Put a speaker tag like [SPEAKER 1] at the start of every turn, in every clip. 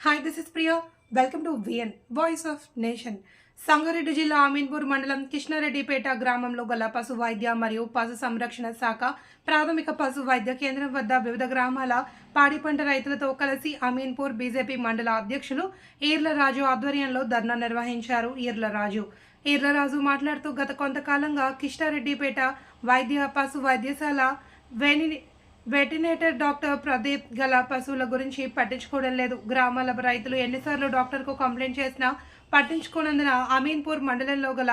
[SPEAKER 1] Welcome to VN voice of nation Sangareddy జిల్లా అమీన్పూర్ మండలం కృష్ణారెడ్డిపేట గ్రామంలో గల పశు వైద్య మరియు పశు సంరక్షణ శాఖ ప్రాథమిక పశు వైద్య కేంద్రం వద్ద వివిధ గ్రామాల పాడి పంట రైతులతో కలిసి అమీన్పూర్ బీజేపీ మండల అధ్యక్షులు ఈర్లరాజు ఆధ్వర్యంలో ధర్నా నిర్వహించారు ఈర్లరాజు ఈర్లరాజు మాట్లాడుతూ గత కొంతకాలంగా కృష్ణారెడ్డిపేట వైద్య పశు వైద్యశాల వెని వెటినేటర్ డాక్టర్ ప్రదీప్ గల పశువుల గురించి పట్టించుకోవడం లేదు. గ్రామాల రైతులు ఎన్నిసార్లు డాక్టర్కు కంప్లైంట్ చేసినా పట్టించుకోనందున అమీన్పూర్ మండలంలో గల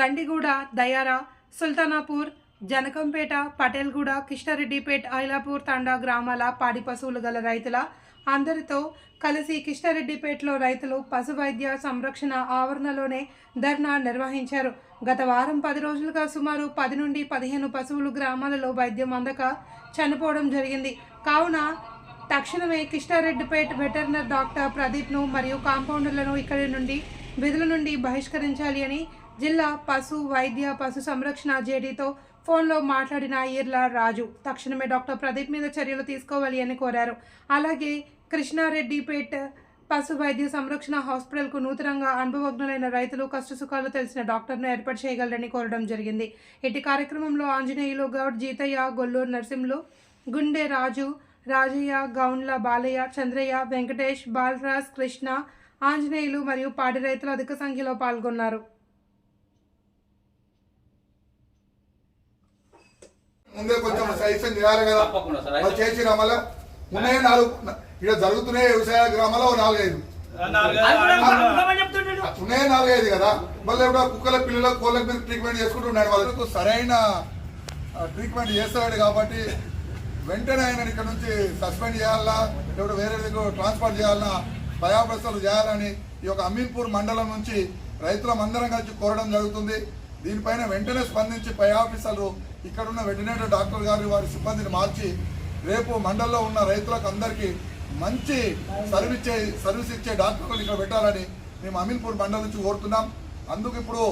[SPEAKER 1] గండిగూడ దయారా సుల్తానాపూర్ జనకంపేట పటేల్గూడ కిష్టారెడ్డిపేట్ ఐలాపూర్ తండా గ్రామాల పాడి పశువులు గల రైతుల అందరితో కలిసి కిష్టారెడ్డిపేటలో రైతులు పశు వైద్య సంరక్షణ ఆవరణలోనే ధర్నా నిర్వహించారు. గత వారం పది రోజులుగా సుమారు పది నుండి పదిహేను పశువులు గ్రామాలలో వైద్యం అందక చనిపోవడం జరిగింది. కావున తక్షణమే కిష్టారెడ్డిపేట వెటర్నర్ డాక్టర్ ప్రదీప్ను మరియు కాంపౌండర్లను ఇక్కడి నుండి విధుల నుండి బహిష్కరించాలి అని జిల్లా పశు వైద్య పశు సంరక్షణ జేడీతో ఫోన్లో మాట్లాడిన ఈర్ల రాజు. తక్షణమే డాక్టర్ ప్రదీప్ మీద చర్యలు తీసుకోవాలి అని కోరారు. అలాగే కృష్ణారెడ్డిపేట పశు వైద్య సంరక్షణ హాస్పిటల్కు నూతనంగా అనుభవజ్ఞులైన రైతులు కష్టసుఖాలు తెలిసిన డాక్టర్ను ఏర్పాటు చేయగలరని కోరడం జరిగింది. ఇటు కార్యక్రమంలో ఆంజనేయులు గౌడ్ జీతయ్య గొల్లూరు నరసింహులు గుండె రాజు రాజయ్య గౌండ్ల బాలయ్య చంద్రయ్య వెంకటేష్ బాలరాజ్ కృష్ణ ఆంజనేయులు మరియు పాడి రైతులు అధిక సంఖ్యలో పాల్గొన్నారు.
[SPEAKER 2] ముందే కొంచెం సజెషన్ చేయాలి కదా. వాళ్ళు చేసిరా మళ్ళా? ఉన్నాయి నాలుగు ఇక్కడ జరుగుతున్నాయి వ్యవసాయ గ్రామాల్లో నాలుగైదు. ఉన్నాయి నాలుగైదు కదా. మళ్ళీ ఇప్పుడు కుక్కల పిల్లల కోళ్ళకి మీద ట్రీట్మెంట్ చేసుకుంటున్నాడు వాళ్ళకు సరైన ట్రీట్మెంట్ చేస్తాడు కాబట్టి వెంటనే ఆయన ఇక్కడ నుంచి సస్పెండ్ చేయాలా? లేకపోతే వేరే దగ్గర ట్రాన్స్ఫర్ చేయాలన్నా భయాప్రస్తాలు చేయాలని ఈ యొక్క అమీన్పూర్ మండలం నుంచి రైతులం అందరం కలిసి కోరడం జరుగుతుంది. దీనిపైన వెంటనే స్పందించి పై ఆఫీసర్లు ఇక్కడున్న వెంటనే వెటర్నరీ డాక్టర్ గారు వారి సిబ్బందిని మార్చి రేపు మండల్లో ఉన్న రైతులకు అందరికీ మంచి సర్వీస్ సర్వీస్ ఇచ్చే డాక్టర్లు ఇక్కడ పెట్టాలని మేము అమీన్పూర్ మండలం నుంచి కోరుతున్నాం. అందుకు ఇప్పుడు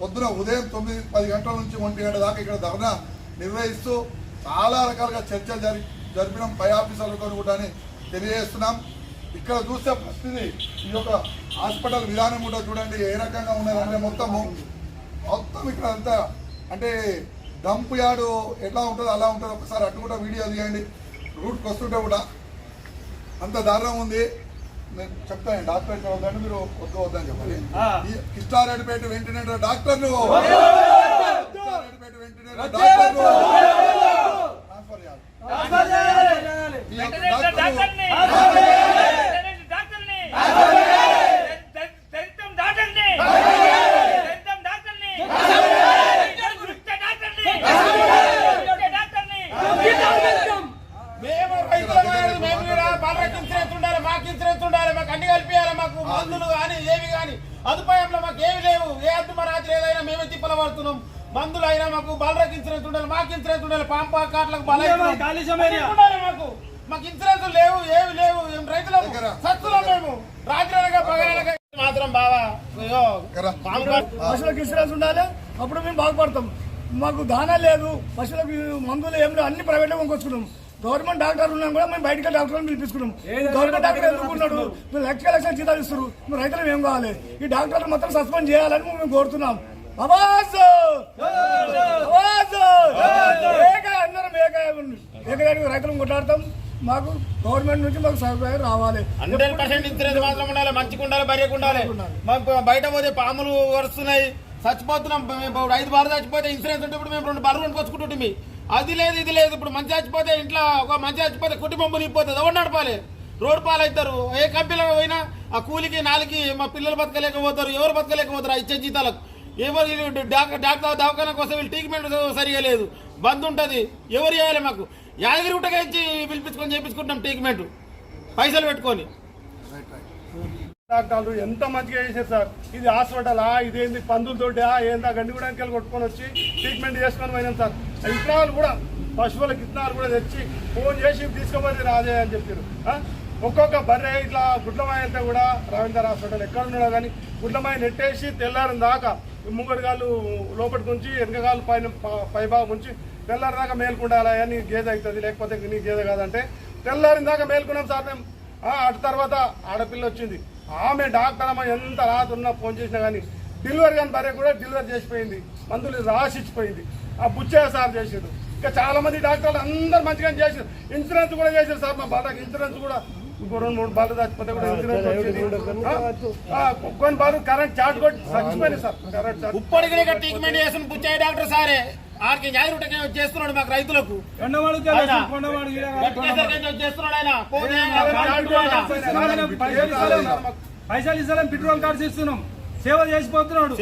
[SPEAKER 2] పొద్దున ఉదయం తొమ్మిది పది గంటల నుంచి ఒంటి గంట దాకా ఇక్కడ ధర్నా నిర్వహిస్తూ చాలా రకాలుగా చర్చలు జరి జరిపినాం పై ఆఫీసర్లతో కూడా తెలియజేస్తున్నాం. ఇక్కడ చూస్తే పరిస్థితి ఈ యొక్క హాస్పిటల్ విధానం కూడా చూడండి ఏ రకంగా ఉన్నదంటే మొత్తము మొత్తం ఇక్కడ అంతా అంటే డంప్ యార్డు ఎట్లా ఉంటుందో అలా ఉంటుంది ఒకసారి అటు కూడా వీడియో తీయండి. రూట్కి వస్తుంటే కూడా అంత దారుణం ఉంది. నేను చెప్తాను డాక్టర్ వద్దండి మీరు వద్దు వద్దని చెప్పాలి కిష్టారెడ్డిపేట వెంటనే డాక్టర్లు. కిష్టారెడ్డిపేట వెంటనే డాక్టర్లు ట్రాన్స్ఫర్ చేయాలి ఈ యొక్క డాక్టర్లు
[SPEAKER 3] మేము రైతులం అనేది మేము కూడా బాలరాకి ఇన్సూరెన్స్ ఉండాలి మాకు ఇన్సూరెన్స్ ఉండాలి మాకు అన్ని కలిపియాలి మాకు మందులు కానీ ఏవి కానీ అదుపాయంలో మాకు ఏమి లేవు. ఏ అద్దుమ రాత్రి ఏదైనా మేమే తిప్పల పడుతున్నాం మందులు అయినా మాకు బాలరాకి ఇన్సూరెన్స్ ఉండాలి మాకు ఇన్సూరెన్స్ ఉండాలి పాంపా కార్లకు బలైన ఉండాలి మాకు. మాకు ఇన్సూరెన్స్ లేవు ఏవి లేవు ఏం రైతులం
[SPEAKER 2] దగ్గర.
[SPEAKER 3] సత్తులం మేము. రాత్రి మాత్రం బావా? కాటు.
[SPEAKER 4] పశువులకు ఇన్సూరెన్స్ ఉండాలి అప్పుడు మేము బాగుపడతాం. మాకు దానా లేదు పశువులకు మందులు ఏం లేవు అన్ని ప్రైవేట్ కొనుక్కొచ్చుకున్నాం. గవర్నమెంట్ డాక్టర్ ఉన్నాం కూడా మేము బయటకి డాక్టర్లను పిలిపించుకున్నాం గవర్నమెంట్ డాక్టర్ ఎందుకు ఉన్నాడు? మీరు లక్ష లక్షల జీతాలు ఇస్తారు మీరు రైతులు ఏం కావాలి? ఈ డాక్టర్లు మొత్తం సస్పెండ్ చేయాలని మేము కోరుతున్నాం. అవాజ్! అందరం రైతులను కొట్లాడతాం. మాకు గవర్నమెంట్ నుంచి మాకు సదుపాయం రావాలి.
[SPEAKER 3] హండ్రెడ్ పర్సెంట్ ఇన్సూరెన్స్ మాత్రం ఉండాలి మంచిగా ఉండాలి బర్రెకు ఉండాలి. మాకు బయట పోతే పాములు వరుస్తున్నాయి. చచ్చిపోతున్నాం. ఐదు బార్లు చచ్చిపోతే ఇన్సూరెన్స్ ఉంటే ఇప్పుడు మేము రెండు బార్లు కొనుక్కొచ్చుకుంటుంటే అది లేదు ఇది లేదు. ఇప్పుడు మంచి చచ్చిపోతే ఇంట్లో ఒక మంచి చచ్చిపోతే కుటుంబం మునిగిపోతుంది. ఎవరు నడపాలి? రోడ్ పాలవుతారు ఏ కంపెనీలో పోయినా ఆ కూలికి నాలుగు మా పిల్లలు బతకలేకపోతారు. ఎవరు బతకలేకపోతారు? ఆ ఇచ్చే జీతాలకు. ఎవరు డాక్టర్ డాక్టర్ దవాఖాన కోసం వీళ్ళు ట్రీట్మెంట్ సరిగా లేదు. బంద్ ఉంటుంది. ఎవరు చేయాలి మాకు? యాదగిరి గుట్టగా ఇచ్చి పిలిపించుకొని చేపించుకుంటాం ట్రీట్మెంట్ పైసలు పెట్టుకొని.
[SPEAKER 4] డాక్టర్లు ఎంత మంచిగా చేశారు సార్? ఇది హాస్పిటలా? ఇదేంది? పందులతోటి ఏందా? గండి కూడా కొట్టుకొని వచ్చి ట్రీట్మెంట్ చేసుకొని పోయినాం సార్. విత్తనాలు కూడా పశువుల విత్తనాలు కూడా తెచ్చి ఫోన్ చేసి తీసుకోమని రాదే అని చెప్పారు. ఒక్కొక్క బర్రె ఇట్లా గుడ్లమాయ అంతా కూడా రవీంద్ర హాస్పిటల్ ఎక్కడ ఉన్నాడో కానీ గుడ్లమాయ నెట్టేసి తెల్లారిన దాకా ముంగడి కాళ్ళు లోపలికి ఉంచి వెనకగాళ్ళు పైన పైభాగం ఉంచి తెల్లారి దాకా మేల్కుండాలి అని గేదె అవుతుంది. లేకపోతే నీ గేదె కాదంటే తెల్లారిన దాకా మేల్కున్నాం సార్ మేము. అటు తర్వాత ఆడపిల్ల వచ్చింది.
[SPEAKER 5] ఆమె డాక్టర్ అమ్మ ఎంత రాత్రున్నా ఫోన్ చేసినా కానీ డెలివరీ కానీ భార్య కూడా డెలివరీ చేసిపోయింది. మందులు రాసిచ్చిపోయింది. ఆ బుచ్చయ్య సార్ చేసాడు. ఇంకా చాలా మంది డాక్టర్లు అందరు మంచిగా చేశారు ఇన్సూరెన్స్ కూడా చేశారు సార్ మా బాధకి ఇన్సూరెన్స్ కూడా ఇంకో రెండు మూడు బాధలు చచ్చిపోతే కూడా ఇన్సూరెన్స్ వచ్చింది. కొన్ని బాధలు కరెంట్ చార్జ్ కొట్టి చచ్చిపోయింది సార్. కరెంట్ చార్జ్
[SPEAKER 3] ఇప్పటికీ ట్రీట్మెంట్ చేసిన బుచ్చాయి డాక్టర్ సారే. ఆడికి న్యాయ రూటకి చేస్తున్నాడు మాకు రైతులకు. చేస్తున్నాడు ఆయన.
[SPEAKER 6] పైసలు ఇస్తాం పెట్రోల్ కార్డ్స్ ఇస్తున్నాం. సేవ చేసిపోతున్నాడు.